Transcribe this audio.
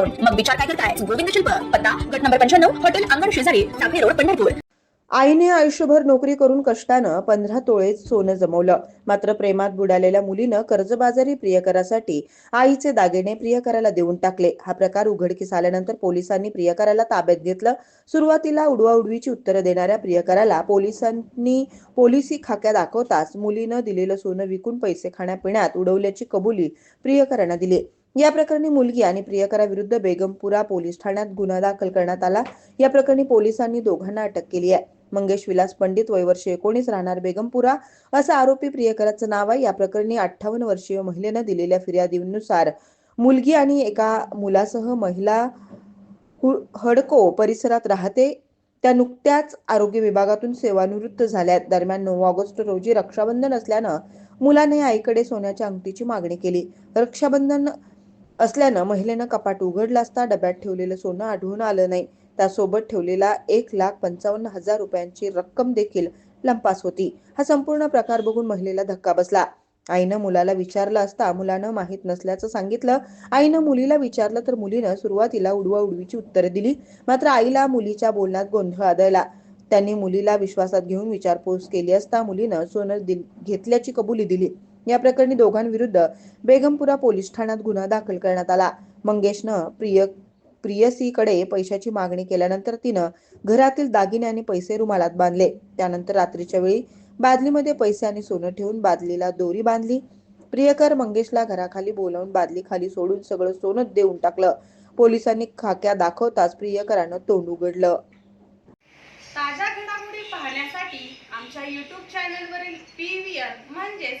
मग विचार काय करताय? गोविंद शिल्प पत्ता गट नंबर पंच्याण्णव हॉटेल अंगण शेजारी टाकळी रोड पंढरपूर. आईने आयुष्यभर नोकरी करून कष्टानं पंधरा तोळे सोनं जमवलं. मात्र प्रेमात बुडालेल्या मुलीनं कर्जबाजारी प्रियकरासाठी आईचे दागिने प्रियकराला देऊन टाकले. हा प्रकार उघडकीस आल्यानंतर पोलिसांनी प्रियकराला ताब्यात घेतलं. सुरुवातीला उडवाउडवीची उत्तरं देणाऱ्या प्रियकराला पोलिसांनी पोलिसी खाक्या दाखवताच मुलीनं दिलेलं सोनं विकून पैसे खाण्यापिण्यात उडवल्याची कबुली प्रियकरानं दिली. या प्रकरणी मुलगी आणि प्रियकराविरुद्ध बेगमपुरा पोलीस ठाण्यात गुन्हा दाखल करण्यात आला. या प्रकरणी पोलिसांनी दोघांना अटक केली आहे. मंगेश विलास पंडित वय वर्ष एकोणीस राहणार बेगमपुरा असं आरोपी प्रियकराचं नाव आहे. या प्रकरणी अठ्ठावन्न वर्षीय महिलेनं दिलेल्या फिर्यादीनुसार मुलगी आणि एका मुलासह महिला हडको परिसरात राहते. त्या नुकत्याच आरोग्य विभागातून सेवानिवृत्त झाल्या दरम्यान नऊ ऑगस्ट रोजी रक्षाबंधन असल्यानं मुलाने आईकडे सोन्याच्या अंगठीची मागणी केली. रक्षाबंधन असल्यानं महिलेनं कपाट उघडलं असता डब्यात ठेवलेलं सोनं आढळून आलं नाही. त्यासोबत ठेवलेला एक लाख पंचावन्न हजार रुपयांची रक्कम देखील लंपास होती. हा संपूर्ण प्रकार बघून महिलेला धक्का बसला. आईनं मुलाला विचारलं असता मुलानं माहीत नसल्याचं सांगितलं. आईनं मुलीला विचारलं तर मुलीनं सुरुवातीला उडवा उडवीची उत्तरे दिली. मात्र आईला मुलीच्या बोलण्यात गोंधळ आदळला. त्यांनी मुलीला विश्वासात घेऊन विचारपूस केली असता मुलीनं सोनं दिल- घेतल्याची कबुली दिली. या प्रकरणी दोघांविरुद्ध बेगमपुरा पोलीस ठाण्यात गुन्हा दाखल करण्यात आला. मंगेशनं प्रिय प्रियसीकडे पैशाची मागणी केल्यानंतर तिनं घरातील दागिने आणि पैसे रुमालात बांधले. त्यानंतर रात्रीच्या वेळी बादलीमध्ये पैसे आणि सोनं ठेवून बादलीला दोरी बांधली. प्रियकर मंगेशला घराखाली बोलावून बादली खाली सोडून सगळं सोनं देऊन टाकलं. पोलिसांनी खाक्या दाखवताच प्रियकरानं तोंड उघडलं. ताज्या घडामोडी पाहण्यासाठी आमच्या युट्यूब चॅनलवरील पी व्ही आर म्हणजेच